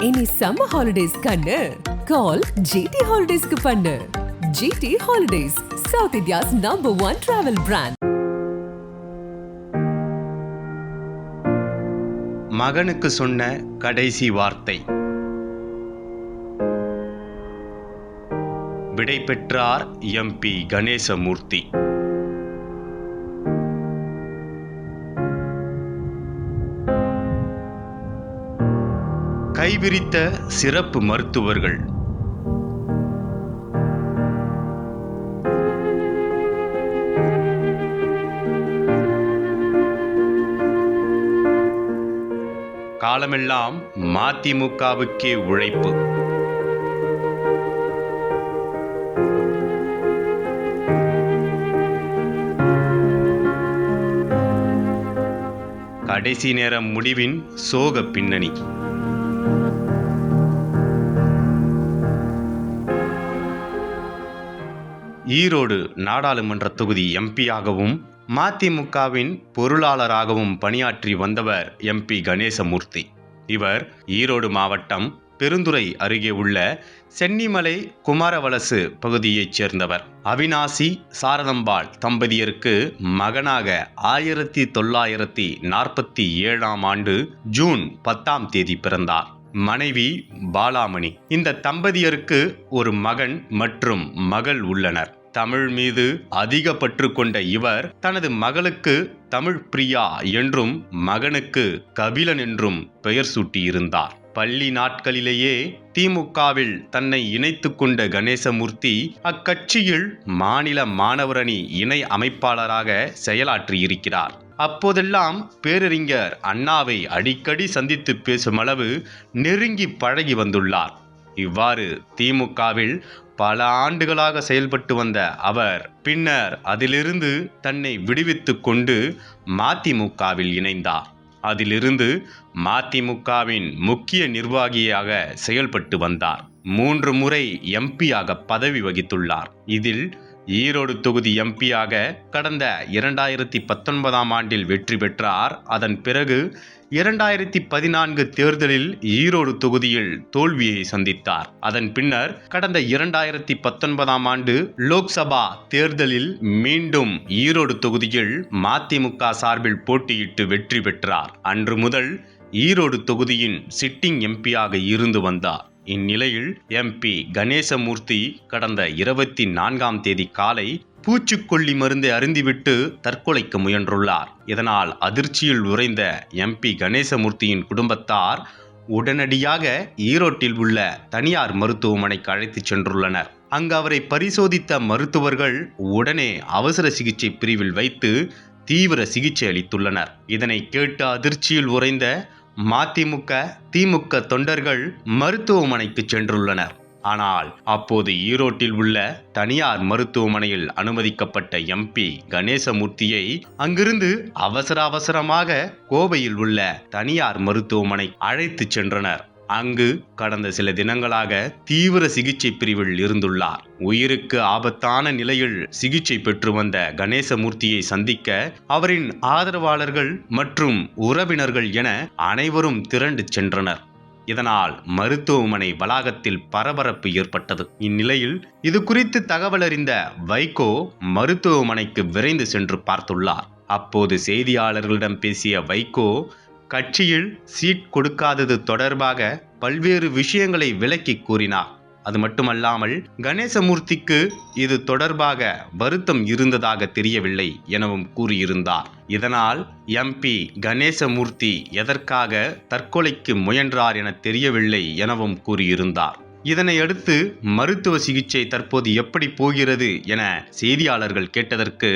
இனி summer holidays கண்ணு. கால் GT ஹாலிடேஸ்க்கு பண்ணு. GT holidays south India's number one travel brand மகனுக்கு சொன்ன கடைசி வார்த்தை. விடை பெற்றார் எம்பி கணேசமூர்த்தி. விரித்த சிறப்பு மருத்துவர்கள். காலமெல்லாம் மதிமுகவுக்கே உழைப்பு. கடைசி நேரம் முடிவின் சோக பின்னணி. ஈரோடு நாடாளுமன்ற தொகுதி எம்பியாகவும் மதிமுகவின் பொருளாளராகவும் பணியாற்றி வந்தவர் எம்பி கணேசமூர்த்தி. இவர் ஈரோடு மாவட்டம் பெருந்துறை அருகே உள்ள சென்னிமலை குமாரவலசு பகுதியைச் சேர்ந்தவர். அவினாசி சாரதம்பாள் தம்பதியருக்கு மகனாக ஆயிரத்தி தொள்ளாயிரத்தி நாற்பத்தி ஏழாம் ஆண்டு ஜூன் பத்தாம் தேதி பிறந்தார். மனைவி பாலாமணி. இந்த தம்பதியருக்கு ஒரு மகன் மற்றும் மகள் உள்ளனர். தமிழ் மீது அதிக பற்று கொண்ட இவர் தனது மகளுக்கு தமிழ் பிரியா என்றும் மகனுக்கு கபிலன் என்றும் பெயர் சூட்டியிருந்தார். பள்ளி நாட்களிலேயே திமுகவில் தன்னை இணைத்து கொண்ட கணேசமூர்த்தி அக்கட்சியில் மாநில மாணவரணி இணை அமைப்பாளராக செயலாற்றியிருக்கிறார். அப்போதெல்லாம் பேரறிஞர் அண்ணாவை அடிக்கடி சந்தித்து பேசும் அளவு நெருங்கி பழகி வந்துள்ளார். இவ்வாறு திமுகவில் பல ஆண்டுகளாக செயல்பட்டு வந்த அவர் பின்னர் அதிலிருந்து தன்னை விடுவித்து கொண்டு மதிமுகவில் இணைந்தார். அதிலிருந்து மதிமுகவின் முக்கிய நிர்வாகியாக செயல்பட்டு வந்தார். மூன்று முறை எம்பியாக பதவி வகித்துள்ளார். இதில் ஈரோடு தொகுதி எம்பியாக கடந்த இரண்டாயிரத்தி பத்தொன்பதாம் ஆண்டில் வெற்றி பெற்றார். அதன் பிறகு இரண்டாயிரத்தி பதினான்கு தேர்தலில் ஈரோடு தொகுதியில் தோல்வியை சந்தித்தார். அதன் பின்னர் கடந்த இரண்டாயிரத்தி பத்தொன்பதாம் ஆண்டு லோக்சபா தேர்தலில் மீண்டும் ஈரோடு தொகுதியில் மதிமுக சார்பில் போட்டியிட்டு வெற்றி பெற்றார். அன்று முதல் ஈரோடு தொகுதியின் சிட்டிங் எம்பியாக இருந்து வந்தார். இந்நிலையில் எம்பி கணேசமூர்த்தி கடந்த இருபத்தி நான்காம் தேதி காலை பூச்சிக்கொல்லி மருந்தை அருந்திவிட்டு தற்கொலைக்கு முயன்றுள்ளார். இதனால் அதிர்ச்சியில் உறைந்த எம்பி கணேசமூர்த்தியின் குடும்பத்தார் உடனடியாக ஈரோட்டில் உள்ள தனியார் மருத்துவமனைக்கு அழைத்துச் சென்றுள்ளனர். அங்கு அவரை பரிசோதித்த மருத்துவர்கள் உடனே அவசர சிகிச்சை பிரிவில் வைத்து தீவிர சிகிச்சை அளித்துள்ளனர். இதனை கேட்டு அதிர்ச்சியில் உறைந்த மதிமுக திமுக தொண்டர்கள் மருத்துவமனைக்கு சென்றுள்ளனர். ஆனால் அப்போது ஈரோட்டில் உள்ள தனியார் மருத்துவமனையில் அனுமதிக்கப்பட்ட எம்பி கணேசமூர்த்தியை அங்கிருந்து அவசர அவசரமாக கோவையில் உள்ள தனியார் மருத்துவமனை அழைத்துச் சென்றனர். அங்கு கடந்த சில தினங்களாக தீவிர சிகிச்சை பிரிவில் இருந்துள்ளார். உயிருக்கு ஆபத்தான நிலையில் சிகிச்சை பெற்று வந்த கணேசமூர்த்தியை சந்திக்க அவரின் ஆதரவாளர்கள் மற்றும் உறவினர்கள் என அனைவரும் திரண்டு சென்றனர். இதனால் மருத்துவமனை வளாகத்தில் பரபரப்பு ஏற்பட்டது. இந்நிலையில் இது குறித்து தகவல் அறிந்த வைகோ மருத்துவமனைக்கு விரைந்து சென்று பார்த்துள்ளார். அப்போது செய்தியாளர்களிடம் பேசிய வைகோ கட்சியில் சீட் கொடுக்காதது தொடர்பாக பல்வேறு விஷயங்களை விளக்கி கூறினார். அது மட்டுமல்லாமல் கணேசமூர்த்திக்கு இது தொடர்பாக வருத்தம் இருந்ததாக தெரியவில்லை எனவும் கூறியிருந்தார். இதனால் எம்பி கணேசமூர்த்தி எதற்காக தற்கொலைக்கு முயன்றார் என தெரியவில்லை எனவும் கூறியிருந்தார். இதனையடுத்து மருத்துவ சிகிச்சை தற்போது எப்படி போகிறது என செய்தியாளர்கள் கேட்டதற்கு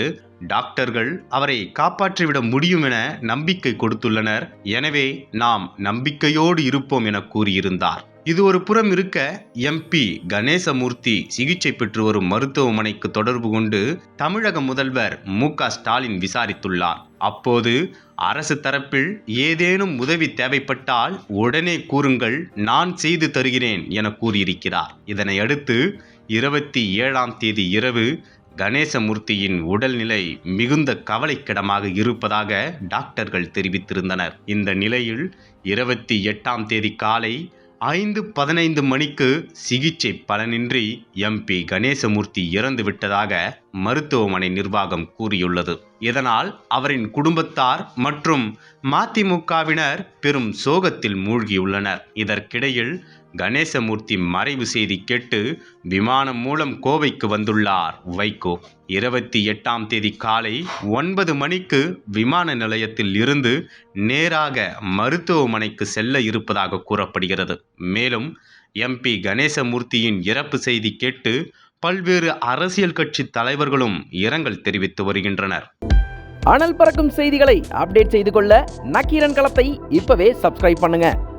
டாக்டர்கள் அவரை காப்பாற்றிவிட முடியும் என நம்பிக்கை கொடுத்துள்ளனர். எனவே நாம் நம்பிக்கையோடு இருப்போம் என கூறியிருந்தார். இது ஒரு புறம் இருக்க எம்பி கணேசமூர்த்தி சிகிச்சை பெற்று வரும் மருத்துவமனைக்கு தொடர்பு கொண்டு தமிழக முதல்வர் மு. க. ஸ்டாலின் விசாரித்துள்ளார். அப்போது அரசு தரப்பில் ஏதேனும் உதவி தேவைப்பட்டால் உடனே கூறுங்கள் நான் செய்து தருகிறேன் என கூறியிருக்கிறார். இதனையடுத்து இருபத்தி ஏழாம் தேதி இரவு கணேசமூர்த்தியின் உடல்நிலை மிகுந்த கவலைக்கிடமாக இருப்பதாக டாக்டர்கள் தெரிவித்திருந்தனர். இந்த நிலையில் இருபத்தி எட்டாம் தேதி காலை ஐந்து பதினைந்து மணிக்கு சிகிச்சை பலனின்றி எம்பி கணேசமூர்த்தி இறந்துவிட்டதாக மருத்துவமனை நிர்வாகம் கூறியுள்ளது. இதனால் அவரின் குடும்பத்தார் மற்றும் மதிமுகவினர் பெரும் சோகத்தில் மூழ்கியுள்ளனர். இதற்கிடையில் கணேசமூர்த்தி மறைவு செய்தி கேட்டு விமானம் மூலம் கோவைக்கு வந்துள்ளார். வைகோ இருபத்தி எட்டாம் தேதி காலை ஒன்பது மணிக்கு விமான நிலையத்தில் இருந்து நேராக மருத்துவமனைக்கு செல்ல இருப்பதாக கூறப்படுகிறது. மேலும் எம்பி கணேசமூர்த்தியின் இறப்பு செய்தி கேட்டு பல்வேறு அரசியல் கட்சி தலைவர்களும் இரங்கல் தெரிவித்து வருகின்றனர். அனல் பறக்கும் செய்திகளை அப்டேட் செய்து கொள்ள நக்கீரன் களத்தை இப்பவே சப்ஸ்கிரைப் பண்ணுங்க.